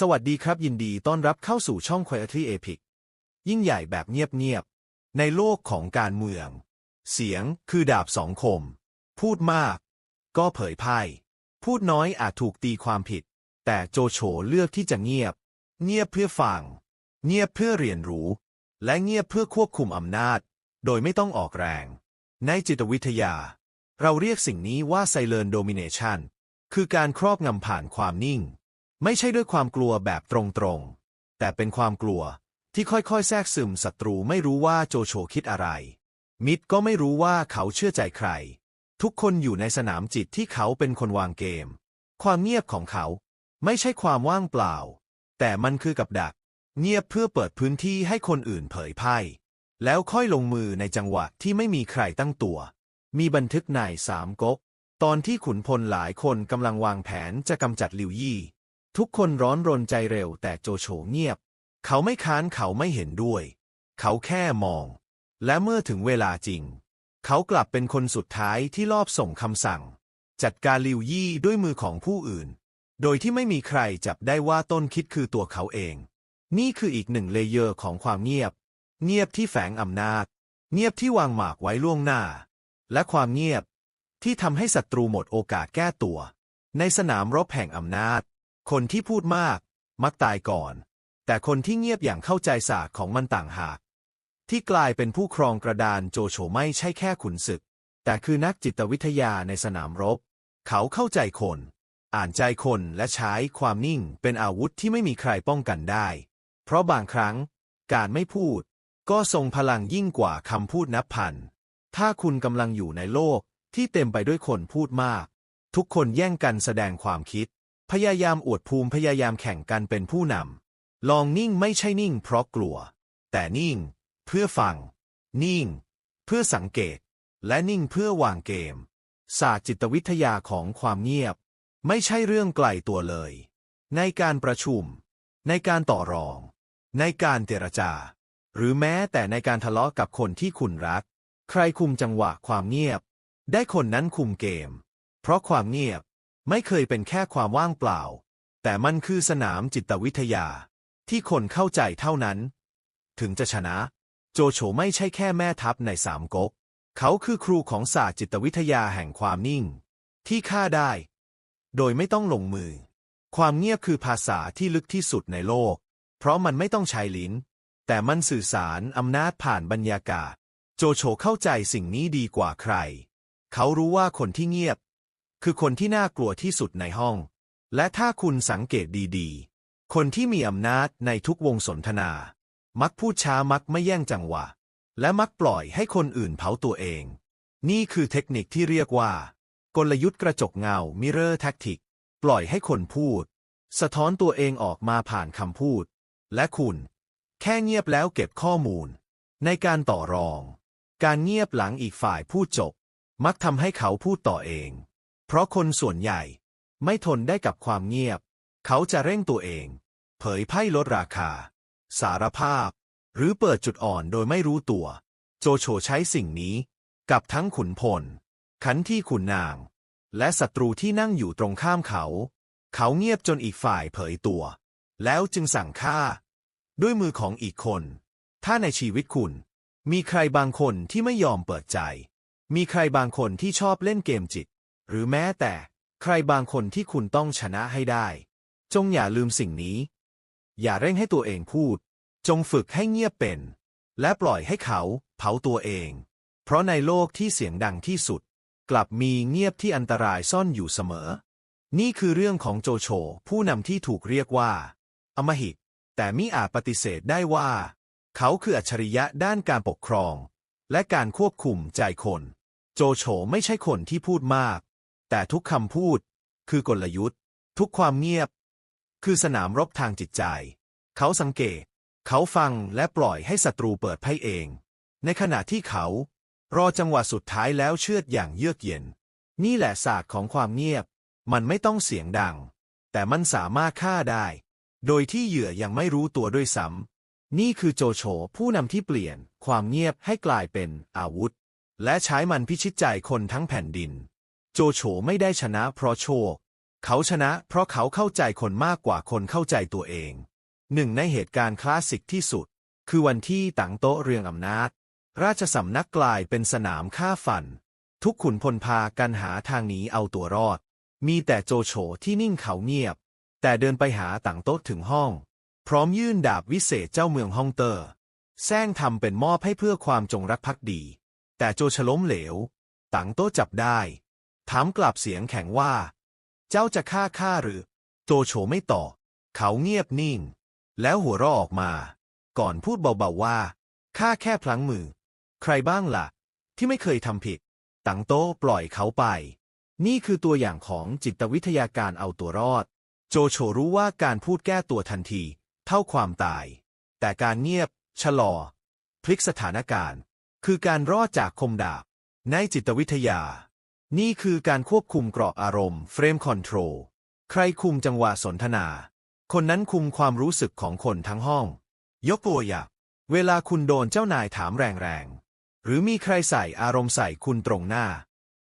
สวัสดีครับยินดีต้อนรับเข้าสู่ช่อง Quietly Epic ยิ่งใหญ่แบบเงียบๆ ในโลกของการเมือง เสียงคือดาบสองคม พูดมาก ก็เผยพ่าย พูดน้อยอาจถูกตีความผิด แต่โจโฉเลือกที่จะเงียบ เงียบเพื่อฟัง เงียบเพื่อเรียนรู้ และเงียบเพื่อควบคุมอำนาจ โดยไม่ต้องออกแรง ในจิตวิทยา เราเรียกสิ่งนี้ว่า Silent Domination คือการครอบงำผ่านความนิ่ง ไม่ใช่ด้วยความกลัวแบบตรงๆ แต่เป็นความกลัวที่ค่อยๆ แทรกซึมศัตรูไม่รู้ว่าโจโฉคิดอะไร มิดก็ไม่รู้ว่าเขาเชื่อใจใคร ทุกคนอยู่ในสนามจิตที่เขาเป็นคนวางเกม ความเงียบของเขาไม่ใช่ความว่างเปล่า แต่มันคือกับดัก เงียบเพื่อเปิดพื้นที่ให้คนอื่นเผยไพ่แล้วค่อยลงมือในจังหวะที่ไม่มีใครตั้งตัว มีบันทึกในสามก๊ก ตอนที่ขุนพลหลายคนกำลังวางแผนจะกำจัดลิวยี่ ทุกคนร้อนรนใจเร็วแต่โจโฉเงียบ เขาไม่ค้านเขาไม่เห็นด้วย เขาแค่มอง และเมื่อถึงเวลาจริง เขากลับเป็นคนสุดท้ายที่ลอบส่งคำสั่ง จัดการลิวยี่ด้วยมือของผู้อื่น โดยที่ไม่มีใครจับได้ว่าต้นคิดคือตัวเขาเอง นี่คืออีกหนึ่งเลเยอร์ของความเงียบ เงียบที่แฝงอำนาจ เงียบที่วางหมากไว้ล่วงหน้า และความเงียบที่ทำให้ศัตรูหมดโอกาสแก้ตัว ในสนามรบแห่งอำนาจ คนที่พูดมาก มักตายก่อน แต่คนที่เงียบอย่างเข้าใจศาสตร์ของมันต่างหาก ที่กลายเป็นผู้ครองกระดานโจโฉไม่ใช่แค่ขุนศึก แต่คือนักจิตวิทยาในสนามรบ เขาเข้าใจคน อ่านใจคนและใช้ความนิ่งเป็นอาวุธที่ไม่มีใครป้องกันได้ เพราะบางครั้ง การไม่พูด ก็ทรงพลังยิ่งกว่าคำพูดนับพัน ถ้าคุณกำลังอยู่ในโลกที่เต็มไปด้วยคนพูดมาก ทุกคนแย่งกันแสดงความคิด พยายามอวดภูมิพยายามแข่งกันเป็นผู้นำ ลองนิ่งไม่ใช่นิ่งเพราะกลัว แต่นิ่ง เพื่อฟัง นิ่ง เพื่อสังเกต และนิ่งเพื่อวางเกม ศาสตร์จิตวิทยาของความเงียบ ไม่ใช่เรื่องไกลตัวเลย ในการประชุม ในการต่อรอง ในการเจรจา หรือแม้แต่ในการทะเลาะกับคนที่คุณรัก ใครคุมจังหวะความเงียบ ได้คนนั้นคุมเกม เพราะความเงียบ ไม่เคยเป็นแค่ความว่างเปล่า แต่มันคือสนามจิตวิทยา ที่คนเข้าใจเท่านั้น ถึงจะชนะ โจโฉไม่ใช่แค่แม่ทัพในสามก๊ก เขาคือครูของศาสตร์จิตวิทยาแห่งความนิ่ง ที่ฆ่าได้ โดยไม่ต้องลงมือ ความเงียบคือภาษาที่ลึกที่สุดในโลก เพราะมันไม่ต้องใช้ลิ้น แต่มันสื่อสารอำนาจผ่านบรรยากาศ โจโฉเข้าใจสิ่งนี้ดีกว่าใคร เขารู้ว่าคนที่เงียบ คือคนที่น่ากลัวที่สุดในห้อง และถ้าคุณสังเกตดีๆ คนที่มีอำนาจในทุกวงสนทนา มักพูดช้ามักไม่แย่งจังหวะ และมักปล่อยให้คนอื่นเผาตัวเอง นี่คือเทคนิคที่เรียกว่า กลยุทธ์กระจกเงา mirror tactic ปล่อยให้คนพูด สะท้อนตัวเองออกมาผ่านคำพูด และคุณ แค่เงียบแล้วเก็บข้อมูล ในการต่อรอง การเงียบหลังอีกฝ่ายพูดจบ มักทำให้เขาพูดต่อเอง เพราะคนส่วนใหญ่ไม่ทนได้กับความเงียบ เขาจะเร่งตัวเอง เผยไพ่ลดราคา สารภาพ หรือเปิดจุดอ่อนโดยไม่รู้ตัว โจโฉใช้สิ่งนี้ กับทั้งขุนพล ขันที่ขุนนาง และศัตรูที่นั่งอยู่ตรงข้ามเขา เขาเงียบจนอีกฝ่ายเผยตัว แล้วจึงสั่งฆ่า ด้วยมือของอีกคน ถ้าในชีวิตคุณ มีใครบางคนที่ไม่ยอมเปิดใจ มีใครบางคนที่ชอบเล่นเกมจิต หรือแม้แต่ใครบางคนที่คุณต้องชนะให้ได้ จงอย่าลืมสิ่งนี้ อย่าเร่งให้ตัวเองพูด จงฝึกให้เงียบเป็น และปล่อยให้เขาเผาตัวเอง เพราะในโลกที่เสียงดังที่สุด กลับมีเงียบที่อันตรายซ่อนอยู่เสมอ นี่คือเรื่องของโจโฉผู้นำที่ถูกเรียกว่า อมหิต แต่มิอาจปฏิเสธได้ว่า เขาคืออัจฉริยะด้านการปกครอง และการควบคุมใจคน โจโฉไม่ใช่คนที่พูดมาก แต่ทุกคำพูดคือกลยุทธ์ ทุกความเงียบ คือสนามรบทางจิตใจ เขาสังเกต เขาฟังและปล่อยให้ศัตรูเปิดไพ่เอง ในขณะที่เขา รอจังหวะสุดท้ายแล้วเชือดอย่างเยือกเย็น นี่แหละศาสตร์ของความเงียบ มันไม่ต้องเสียงดัง แต่มันสามารถฆ่าได้ โดยที่เหยื่อยังไม่รู้ตัวด้วยซ้ำนี่คือโจโฉผู้นำที่เปลี่ยน ความเงียบให้กลายเป็นอาวุธ และใช้มันพิชิตใจคนทั้งแผ่นดิน โจโฉไม่ได้ชนะเพราะโชค เขาชนะเพราะเขาเข้าใจคนมากกว่าคนเข้าใจตัวเอง หนึ่งในเหตุการณ์คลาสสิกที่สุด คือวันที่ต่างโต๊ะเรืองอำนาจ ราชสำนักกลายเป็นสนามฆ่าฟัน ทุกขุนพลพากันหาทางหนีเอาตัวรอด มีแต่โจโฉที่นิ่งเขาเงียบ แต่เดินไปหาต่างโต๊ะถึงห้อง พร้อมยื่นดาบวิเศษเจ้าเมืองฮ่องเตอร์แซงทำเป็นมอบให้เพื่อความจงรักภักดี แต่โจฉล้มเหลวต่างโต๊ะจับได้ ถามกลับเสียงแข็งว่า เจ้าจะฆ่าข้าหรือ โจโฉไม่ตอบเขาเงียบนิ่ง แล้วหัวเราะออกมา ก่อนพูดเบาๆว่าข้าแค่พลั้งมือ ใครบ้างล่ะ ที่ไม่เคยทำผิดต่างโต๊ะปล่อยเขาไป นี่คือตัวอย่างของจิตวิทยาการเอาตัวรอด โจโฉรู้ว่าการพูดแก้ตัวทันที เท่าความตาย แต่การเงียบ ชะลอ พลิกสถานการณ์ คือการรอดจากคมดาบ ในจิตวิทยา นี่คือการควบคุมเกราะอารมณ์เฟรมคอนโทรลใครคุมจังหวะสนทนา คนนั้นคุมความรู้สึกของคนทั้งห้อง ยกตัวอย่างเวลาคุณโดนเจ้านายถามแรงๆ หรือมีใครใส่อารมณ์ใส่คุณตรงหน้า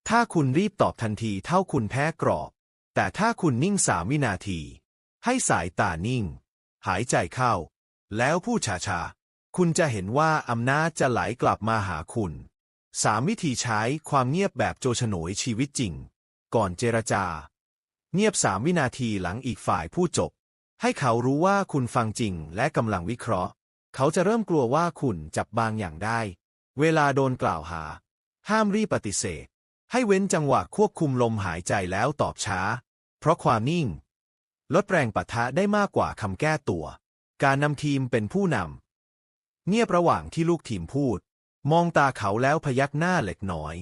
ถ้าคุณรีบตอบทันทีเท่าคุณแพ้กรอบ แต่ถ้าคุณนิ่งสามวินาที ให้สายตานิ่ง หายใจเข้า แล้วพูดช้าๆ คุณจะเห็นว่าอำนาจจะไหลกลับมาหาคุณ สามวิธีใช้ความเงียบแบบโจฉโหนยชีวิตจริง ก่อนเจรจา เงียบสามวินาทีหลังอีกฝ่ายพูดจบ ให้เขารู้ว่าคุณฟังจริงและกำลังวิเคราะห์ เขาจะเริ่มกลัวว่าคุณจับบางอย่างได้ เวลาโดนกล่าวหา ห้ามรีบปฏิเสธ ให้เว้นจังหวะควบคุมลมหายใจแล้วตอบช้า เพราะความนิ่ง ลดแรงปะทะได้มากกว่าคำแก้ตัว การนำทีมเป็นผู้นำเงียบระหว่างที่ลูกทีมพูด มองตาเขาแล้วพยักหน้าเล็กน้อย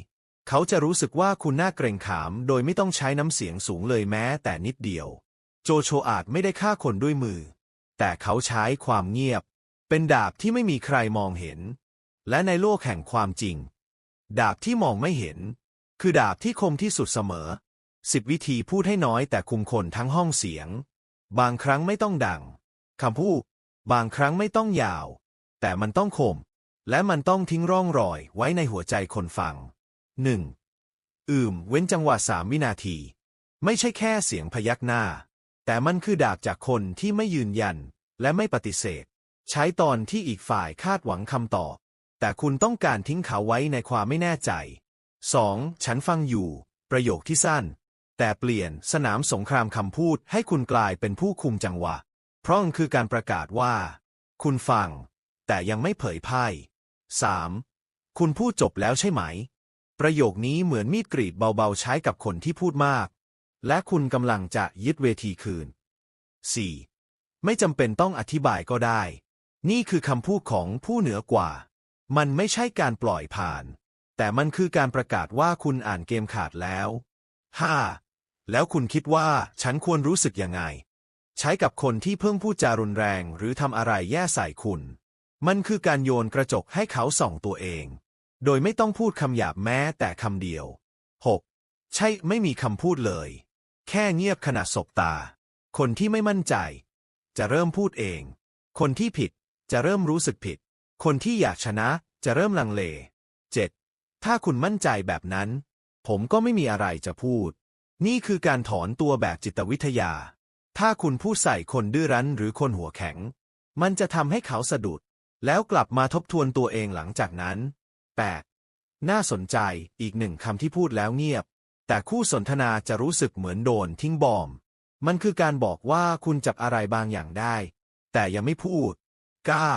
เขาจะรู้สึกว่าคุณน่าเกรงขาม โดยไม่ต้องใช้น้ำเสียงสูงเลยแม้แต่นิดเดียว โจโฉอาจไม่ได้ฆ่าคนด้วยมือ แต่เขาใช้ความเงียบ เป็นดาบที่ไม่มีใครมองเห็น และในโลกแห่งความจริง ดาบที่มองไม่เห็น คือดาบที่คมที่สุดเสมอสิบวิธีพูดให้น้อยแต่คุมคนทั้งห้องเสียง บางครั้งไม่ต้องดังคำพูดบางครั้งไม่ต้องยาว แต่มันต้องคม และมันต้องทิ้งร่องรอยไว้ในหัวใจคนฟังหนึ่งอืม เว้นจังหวะสามวินาที ไม่ใช่แค่เสียงพยักหน้า แต่มันคือดาบจากคนที่ไม่ยืนยัน และไม่ปฏิเสธ ใช้ตอนที่อีกฝ่ายคาดหวังคำตอบ แต่คุณต้องการทิ้งเขาไว้ในความไม่แน่ใจ 2. ฉันฟังอยู่ ประโยคที่สั้น แต่เปลี่ยนสนามสงครามคำพูดให้คุณกลายเป็นผู้คุมจังหวะ เพราะคือการประกาศว่า คุณฟัง แต่ยังไม่เผยพ่ 3. คุณพูดจบแล้วใช่ไหม ประโยคนี้เหมือนมีดกรีดเบาๆใช้กับคนที่พูดมาก และคุณกำลังจะยึดเวทีคืน 4. ไม่จำเป็นต้องอธิบายก็ได้ นี่คือคำพูดของผู้เหนือกว่า มันไม่ใช่การปล่อยผ่าน แต่มันคือการประกาศว่าคุณอ่านเกมขาดแล้ว 5. แล้วคุณคิดว่าฉันควรรู้สึกยังไง ใช้กับคนที่เพิ่งพูดจารุนแรงหรือทำอะไรแย่ใส่คุณ มันคือการโยนกระจกให้เขาส่องตัวเอง โดยไม่ต้องพูดคำหยาบแม้แต่คำเดียว 6. ใช่ไม่มีคำพูดเลย แค่เงียบขณะสบตา คนที่ไม่มั่นใจ จะเริ่มพูดเอง คนที่ผิดจะเริ่มรู้สึกผิด คนที่อยากชนะจะเริ่มลังเล 7. ถ้าคุณมั่นใจแบบนั้น ผมก็ไม่มีอะไรจะพูด นี่คือการถอนตัวแบบจิตวิทยา ถ้าคุณพูดใส่คนดื้อรั้นหรือคนหัวแข็ง มันจะทำให้เขาสะดุด แล้วกลับมาทบทวนตัวเองหลังจากนั้น 8. น่าสนใจอีกหนึ่งคำที่พูดแล้วเงียบ แต่คู่สนทนาจะรู้สึกเหมือนโดนทิ้งบอม มันคือการบอกว่าคุณจับอะไรบางอย่างได้ แต่ยังไม่พูด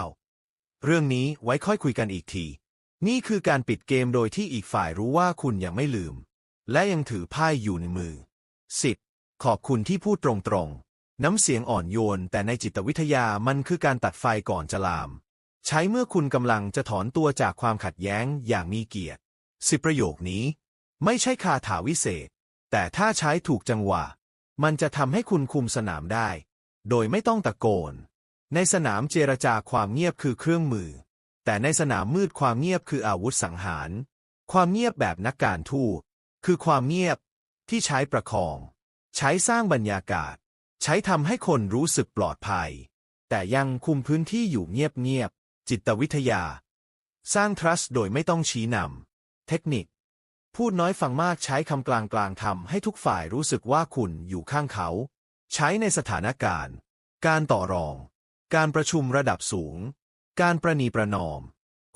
9. เรื่องนี้ไว้ค่อยคุยกันอีกที นี่คือการปิดเกมโดยที่อีกฝ่ายรู้ว่าคุณยังไม่ลืม และยังถือไพ่อยู่ในมือ 10. ขอบคุณที่พูดตรงๆ น้ำเสียงอ่อนโยนแต่ในจิตวิทยามันคือการตัดไฟก่อนจะลาม ใช้เมื่อคุณกำลังจะถอนตัวจากความขัดแย้งอย่างมีเกียรติสิประโยคนี้ ไม่ใช่คาถาวิเศษ แต่ถ้าใช้ถูกจังหวะ มันจะทำให้คุณคุมสนามได้ โดยไม่ต้องตะโกน ในสนามเจรจาความเงียบคือเครื่องมือ แต่ในสนามมืดความเงียบคืออาวุธสังหาร ความเงียบแบบนักการทูตคือความเงียบที่ใช้ประคอง ใช้สร้างบรรยากาศ ใช้ทำให้คนรู้สึกปลอดภัย แต่ยังคุมพื้นที่อยู่เงียบ จิตวิทยา สร้าง trust โดยไม่ต้องชี้นำ เทคนิค พูดน้อยฟังมากใช้คำกลางกลางๆทำให้ทุกฝ่ายรู้สึกว่าคุณอยู่ข้างเขา ใช้ในสถานการณ์ การต่อรอง การประชุมระดับสูง การประนีประนอม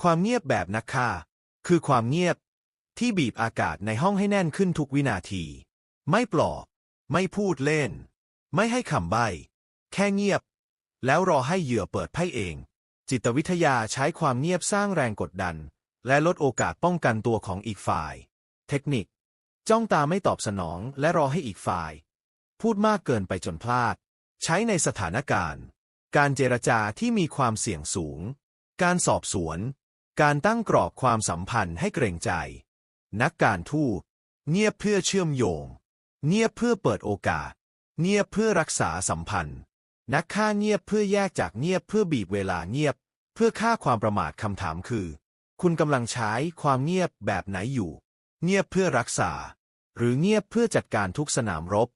ความเงียบแบบนักฆ่า คือความเงียบ ที่บีบอากาศในห้องให้แน่นขึ้นทุกวินาที ไม่ปลอบ ไม่พูดเล่น ไม่ให้คำใบ้ แค่เงียบ แล้วรอให้เหยื่อเปิดไพ่เอง จิตวิทยาใช้ความเงียบสร้างแรงกดดัน และลดโอกาสป้องกันตัวของอีกฝ่าย เทคนิค จ้องตาไม่ตอบสนองและรอให้อีกฝ่าย พูดมากเกินไปจนพลาด ใช้ในสถานการณ์ การเจรจาที่มีความเสี่ยงสูง การสอบสวน การตั้งกรอบความสัมพันธ์ให้เกรงใจ นักการทูตเงียบเพื่อเชื่อมโยง เงียบเพื่อเปิดโอกาส เงียบเพื่อรักษาสัมพันธ์ นักฆ่าเงียบเพื่อแยกจากเงียบเพื่อบีบเวลาเงียบ เพื่อฆ่าความประมาทคำถามคือ คุณกำลังใช้ความเงียบแบบไหนอยู่ เงียบเพื่อรักษา หรือเงียบเพื่อจัดการทุกสนามรบ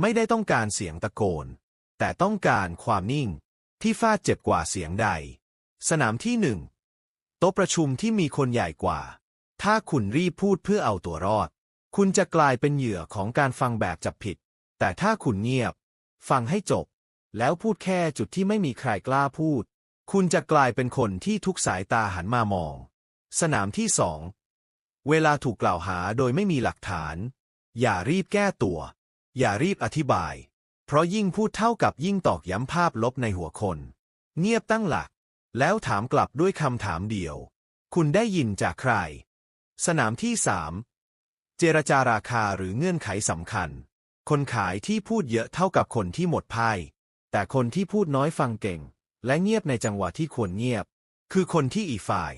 ไม่ได้ต้องการเสียงตะโกน แต่ต้องการความนิ่ง ที่ฟาดเจ็บกว่าเสียงใด สนามที่หนึ่งโต๊ะประชุมที่มีคนใหญ่กว่า ถ้าคุณรีบพูดเพื่อเอาตัวรอด คุณจะกลายเป็นเหยื่อของการฟังแบบจับผิด แต่ถ้าคุณเงียบ ฟังให้จบ แล้วพูดแค่จุดที่ไม่มีใครกล้าพูด คุณจะกลายเป็นคนที่ทุกสายตาหันมามอง สนามที่สองเวลาถูกกล่าวหาโดยไม่มีหลักฐาน อย่ารีบแก้ตัว อย่ารีบอธิบาย เพราะยิ่งพูดเท่ากับยิ่งตอกย้ำภาพลบในหัวคน เงียบตั้งหลัก แล้วถามกลับด้วยคำถามเดียว คุณได้ยินจากใคร สนามที่สามเจรจาราคาหรือเงื่อนไขสำคัญ คนขายที่พูดเยอะเท่ากับคนที่หมดไพ่ แต่คนที่พูดน้อยฟังเก่ง และเงียบในจังหวะที่ควรเงียบ คือคนที่อีกฝ่าย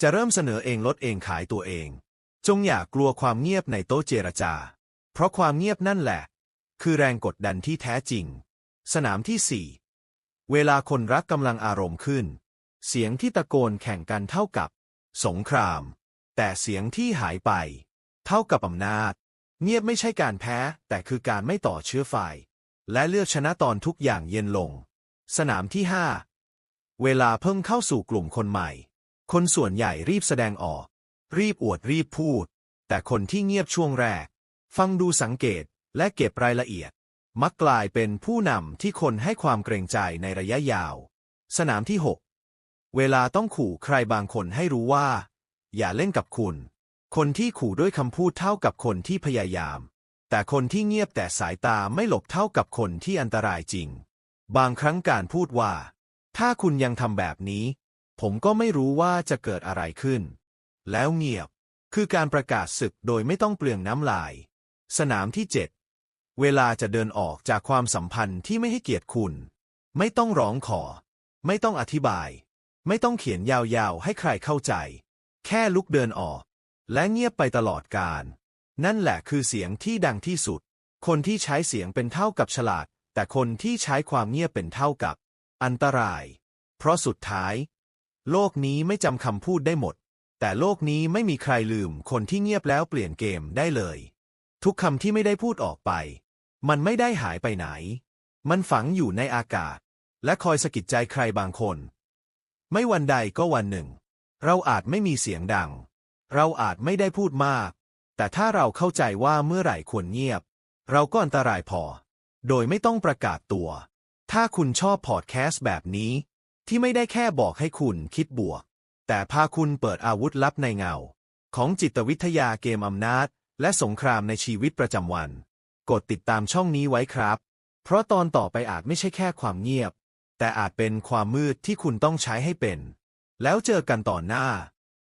จะเริ่มเสนอเองลดเองขายตัวเอง จงอย่ากกลัวความเงียบในโต๊ะเจรจา เพราะความเงียบนั่นแหละ คือแรงกดดันที่แท้จริง สนามที่สี่เวลาคนรักกำลังอารมณ์ขึ้น เสียงที่ตะโกนแข่งกันเท่ากับ สงคราม แต่เสียงที่หายไป เท่ากับอำนาจ เงียบไม่ใช่การแพ้ แต่คือการไม่ต่อเชื้อไฟ และเลือกชนะตอนทุกอย่างเย็นลง สนามที่ห้าเวลาเพิ่งเข้าสู่กลุ่มคนใหม่ คนส่วนใหญ่รีบแสดงออก รีบอวดรีบพูด แต่คนที่เงียบช่วงแรก ฟังดูสังเกตและเก็บรายละเอียด มักกลายเป็นผู้นำที่คนให้ความเกรงใจในระยะยาว สนามที่ 6 เวลาต้องขู่ใครบางคนให้รู้ว่า อย่าเล่นกับคุณ คนที่ขู่ด้วยคำพูดเท่ากับคนที่พยายาม แต่คนที่เงียบแต่สายตาไม่หลบเท่ากับคนที่อันตรายจริง บางครั้งการพูดว่า ถ้าคุณยังทำแบบนี้ ผมก็ไม่รู้ว่าจะเกิดอะไรขึ้น แล้วเงียบ คือการประกาศศึกโดยไม่ต้องเปลืองน้ำลาย สนามที่ 7 เวลาจะเดินออกจากความสัมพันธ์ที่ไม่ให้เกียรติคุณ ไม่ต้องร้องขอ ไม่ต้องอธิบาย ไม่ต้องเขียนยาวๆให้ใครเข้าใจ แค่ลุกเดินออก และเงียบไปตลอดกาล นั่นแหละคือเสียงที่ดังที่สุด คนที่ใช้เสียงเป็นเท่ากับฉลาด แต่คนที่ใช้ความเงียบเป็นเท่ากับ อันตราย เพราะสุดท้าย โลกนี้ไม่จำคำพูดได้หมด แต่โลกนี้ไม่มีใครลืมคนที่เงียบแล้วเปลี่ยนเกมได้เลย ทุกคำที่ไม่ได้พูดออกไป มันไม่ได้หายไปไหน มันฝังอยู่ในอากาศ และคอยสะกิดใจใครบางคน ไม่วันใดก็วันหนึ่ง เราอาจไม่มีเสียงดัง เราอาจไม่ได้พูดมาก แต่ถ้าเราเข้าใจว่าเมื่อไหร่ควรเงียบ เราก็อันตรายพอ โดยไม่ต้องประกาศตัว ถ้าคุณชอบพอดแคสต์แบบนี้ ที่ไม่ได้แค่บอกให้คุณคิดบวก แต่พาคุณเปิดอาวุธลับในเงา ของจิตวิทยาเกมอำนาจ และสงครามในชีวิตประจำวัน กดติดตามช่องนี้ไว้ครับ เพราะตอนต่อไปอาจไม่ใช่แค่ความเงียบ แต่อาจเป็นความมืดที่คุณต้องใช้ให้เป็น แล้วเจอกันต่อหน้า